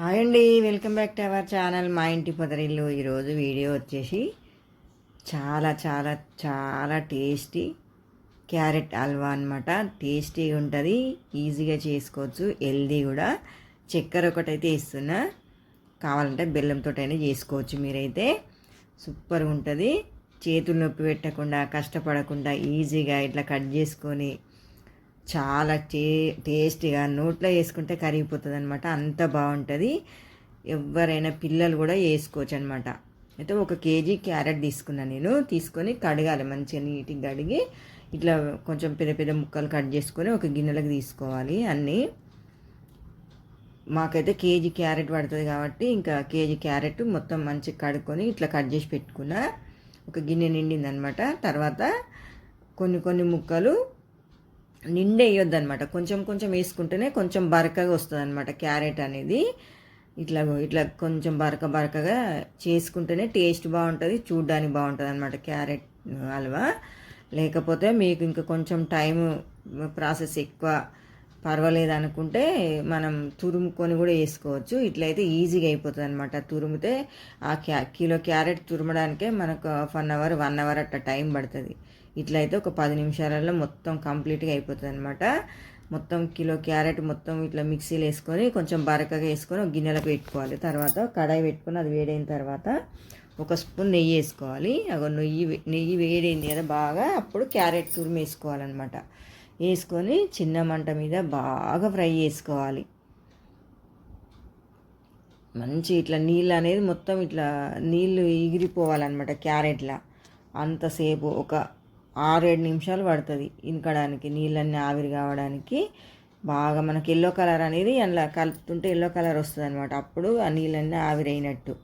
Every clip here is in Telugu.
హాయ్ అండి welcome back to our channel. మా ఇంటి పొదరిల్లు. ఈరోజు వీడియో వచ్చేసి చాలా చాలా చాలా టేస్టీ క్యారెట్ హల్వా అనమాట టేస్టీగా ఉంటుంది ఈజీగా చేసుకోవచ్చు హెల్దీ కూడా. చక్కెర ఒకటైతే ఇస్తున్నా కావాలంటే బెల్లంతో అయినా చేసుకోవచ్చు మీరైతే. సూపర్గా ఉంటుంది. చేతులు నొప్పి పెట్టకుండా కష్టపడకుండా ఈజీగా ఇట్లా కట్ చేసుకొని చాలా టే టేస్టీగా నోట్లో వేసుకుంటే కరిగిపోతుంది అనమాట అంత బాగుంటుంది. ఎవరైనా పిల్లలు కూడా వేసుకోవచ్చు అనమాట అయితే ఒక కేజీ క్యారెట్ తీసుకున్నాను నేను. తీసుకొని కడగాలి. మంచిగా నీట్గా కడిగి ఇట్లా కొంచెం పెద్ద పెద్ద ముక్కలు కట్ చేసుకొని ఒక గిన్నెలకు తీసుకోవాలి అన్నీ. మాకైతే కేజీ క్యారెట్ పడుతుంది కాబట్టి ఇంకా కేజీ క్యారెట్ మొత్తం మంచిగా కడుక్కొని ఇట్లా కట్ చేసి పెట్టుకున్న. ఒక గిన్నె నిండింది అనమాట తర్వాత కొన్ని కొన్ని ముక్కలు నిండే వేయొద్దు అనమాట కొంచెం కొంచెం వేసుకుంటేనే కొంచెం బరకగా వస్తుంది అనమాట క్యారెట్ అనేది. ఇట్లా ఇట్లా కొంచెం బరక బరకగా చేసుకుంటేనే టేస్ట్ బాగుంటుంది చూడ్డానికి బాగుంటుంది అనమాట క్యారెట్ హల్వా. లేకపోతే మీకు ఇంకా కొంచెం టైం ప్రాసెస్ ఎక్కువ పర్వాలేదు అనుకుంటే మనం తురుముకొని కూడా వేసుకోవచ్చు. ఇట్లయితే ఈజీగా అయిపోతుంది అనమాట తురిమితే ఆ క్యా కిలో క్యారెట్ తురమడానికే మనకు half an hour one hour అట్లా టైం పడుతుంది. ఇట్లా అయితే ఒక పది నిమిషాలలో మొత్తం కంప్లీట్గా అయిపోతుంది అనమాట మొత్తం కిలో క్యారెట్ మొత్తం ఇట్లా మిక్సీలో వేసుకొని కొంచెం బరకగా వేసుకొని ఒక గిన్నెలో పెట్టుకోవాలి. తర్వాత కడాయి పెట్టుకొని అది వేడైన తర్వాత ఒక స్పూన్ నెయ్యి వేసుకోవాలి. అగో నెయ్యి నెయ్యి వేడైంది కదా బాగా అప్పుడు క్యారెట్ తురిమి వేసుకోవాలన్నమాట. వేసుకొని చిన్న మంట మీద బాగా ఫ్రై చేసుకోవాలి. మంచి ఇట్లా నీళ్ళు అనేది మొత్తం ఇట్లా నీళ్ళు ఎగిరిపోవాలన్నమాట క్యారెట్లా. అంతసేపు ఒక ఆరేడు నిమిషాలు పడుతుంది ఇంకడానికి నీళ్ళన్నీ ఆవిరి కావడానికి. బాగా మనకి ఎల్లో కలర్ అనేది అందులో కలుపుతుంటే ఎల్లో కలర్ వస్తుంది అనమాట అప్పుడు ఆ నీళ్ళన్నీ ఆవిరైనట్టు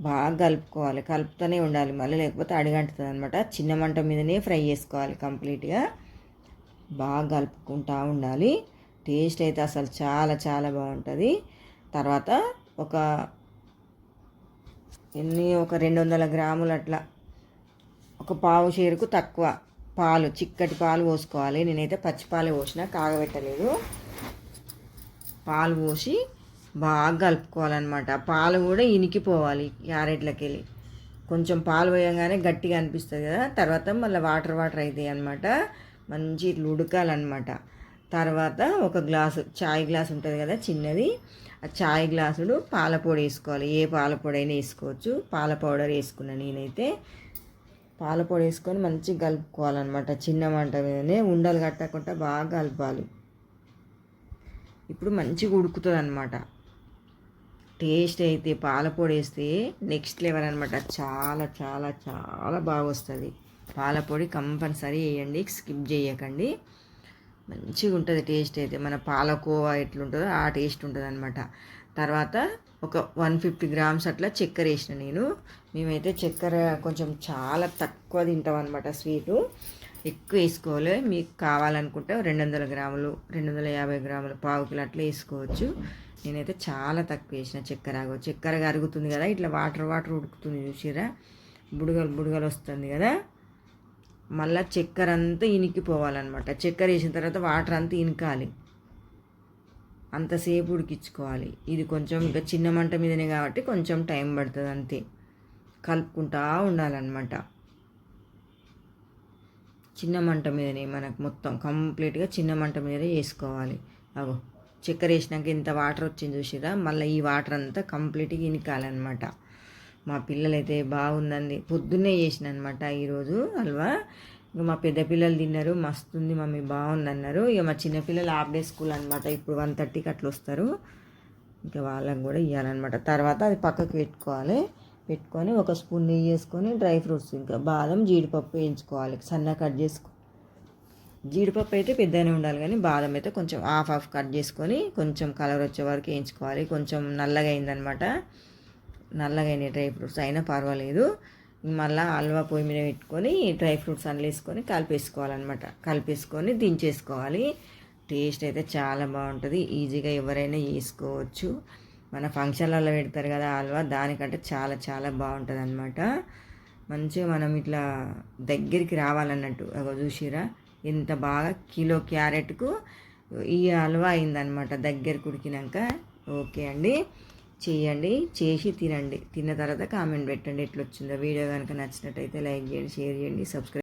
బాగా కలుపుకోవాలి. కలుపుతూనే ఉండాలి మళ్ళీ లేకపోతే అడిగంటుంది అనమాట చిన్న మంట మీదనే ఫ్రై చేసుకోవాలి కంప్లీట్గా. బాగా కలుపుకుంటూ ఉండాలి. టేస్ట్ అయితే అసలు చాలా చాలా బాగుంటుంది. తర్వాత ఒక ఎన్ని ఒక రెండు వందల గ్రాములు అట్లా ఒక పావు షేరుకు తక్కువ పాలు చిక్కటి పాలు పోసుకోవాలి. నేనైతే పచ్చిపాలు పోసిన కాగబెట్టలేదు. పాలు పోసి బాగా కలుపుకోవాలన్నమాట. పాలు కూడా ఇనికిపోవాలి క్యారెట్లకి వెళ్ళి కొంచెం పాలు పోయగానే గట్టిగా అనిపిస్తుంది కదా. తర్వాత మళ్ళీ వాటర్ వాటర్ అవుతాయి అనమాట మంచి ఇట్లా ఉడకాలన్నమాట తర్వాత ఒక గ్లాసు చాయ్ గ్లాస్ ఉంటుంది కదా చిన్నది. ఆ చాయ్ గ్లాసుడు పాల పొడి వేసుకోవాలి. ఏ పాల పొడి అయినా వేసుకోవచ్చు. పాల పౌడర్ వేసుకున్నా నేనైతే. పాల పొడి వేసుకొని మంచిగా కలుపుకోవాలన్నమాట. చిన్న మంట మీదనే ఉండలు కట్టకుండా బాగా కలపాలి. ఇప్పుడు మంచిగా ఉడుకుతుంది అనమాట టేస్ట్ అయితే పాల పొడి వేస్తే నెక్స్ట్ లెవెల్ అనమాట చాలా చాలా చాలా బాగా వస్తుంది. పాల పొడి కంపల్సరీ వేయండి స్కిప్ చేయకండి. మంచిగా ఉంటుంది టేస్ట్ అయితే. మన పాలకోవా ఎట్లుంటుందో ఆ టేస్ట్ ఉంటుంది అనమాట తర్వాత ఒక వన్ ఫిఫ్టీ గ్రామ్స్ అట్లా చక్కెర వేసిన నేను. మేమైతే చక్కెర కొంచెం చాలా తక్కువ తింటాం అనమాట స్వీటు. ఎక్కువ వేసుకోవాలి. మీకు కావాలనుకుంటే రెండు వందల గ్రాములు రెండు వందల యాభై గ్రాములు పావు కిలో అట్లా వేసుకోవచ్చు. నేనైతే చాలా తక్కువ వేసిన చక్కెర. చక్కెర కరుగుతుంది కదా ఇట్లా వాటర్ వాటర్ ఉడుకుతుంది చూసిరా బుడగలు బుడగలు వస్తుంది కదా? మళ్ళీ చక్కెర అంతా ఇనికిపోవాలన్నమాట. చక్కెర వేసిన తర్వాత వాటర్ అంతా ఇనకాలి. అంతసేపు ఉడికించుకోవాలి. ఇది కొంచెం ఇంకా చిన్న మంట మీదనే కాబట్టి కొంచెం టైం పడుతుంది అంతే. కలుపుకుంటా ఉండాలన్నమాట. చిన్న మంట మీదనే మనకు మొత్తం కంప్లీట్గా చిన్న మంట మీదనే వేసుకోవాలి. అగో చక్కెర వేసినాక ఇంత వాటర్ వచ్చింది చూసిరా మళ్ళీ ఈ వాటర్ అంతా కంప్లీట్గా ఇనికాలన్నమాట. మా పిల్లలైతే బాగుందండి. పొద్దున్నే చేసిన అనమాట ఈరోజు హల్వా. ఇక మా పెద్ద పిల్లలు తిన్నారు మస్తుంది మమ్మీ బాగుంది అన్నారు ఇక మా చిన్నపిల్లలు హాఫ్ డే స్కూల్ అనమాట ఇప్పుడు వన్ థర్టీకి అట్లా వస్తారు. ఇంకా వాళ్ళకి కూడా ఇవ్వాలన్నమాట తర్వాత అది పక్కకు పెట్టుకోవాలి. పెట్టుకొని ఒక స్పూన్ నెయ్యి వేసుకొని డ్రై ఫ్రూట్స్ ఇంకా బాదం జీడిపప్పు వేయించుకోవాలి. సన్న కట్ చేసుకో జీడిపప్పు అయితే పెద్దగానే ఉండాలి కానీ బాదం అయితే కొంచెం హాఫ్ హాఫ్ కట్ చేసుకొని కొంచెం కలర్ వచ్చే వరకు వేయించుకోవాలి. కొంచెం నల్లగా అయిందనమాట నల్లగా అయినాయి డ్రై ఫ్రూట్స్ అయినా పర్వాలేదు. మళ్ళీ హల్వా పొయ్యి మీద పెట్టుకొని డ్రై ఫ్రూట్స్ అన్నీ వేసుకొని కలిపేసుకోవాలన్నమాట. కలిపేసుకొని దించేసుకోవాలి. టేస్ట్ అయితే చాలా బాగుంటుంది. ఈజీగా ఎవరైనా చేసుకోవచ్చు. మన ఫంక్షన్లలో పెడతారు కదా హల్వా దానికంటే చాలా చాలా బాగుంటుంది అనమాట మంచిగా మనం ఇట్లా దగ్గరికి రావాలన్నట్టు. అగో చూసిరా ఎంత బాగా కిలో క్యారెట్కు ఈ హల్వా అయిందనమాట దగ్గరికి ఉడికినాక ఓకే అండి. చేయండి చేసి తినండి. తిన్న తర్వాత కామెంట్ పెట్టండి ఎట్లొచ్చిందో. వీడియో కనుక నచ్చినట్టయితే లైక్ చేయండి షేర్ చేయండి సబ్స్క్రైబ్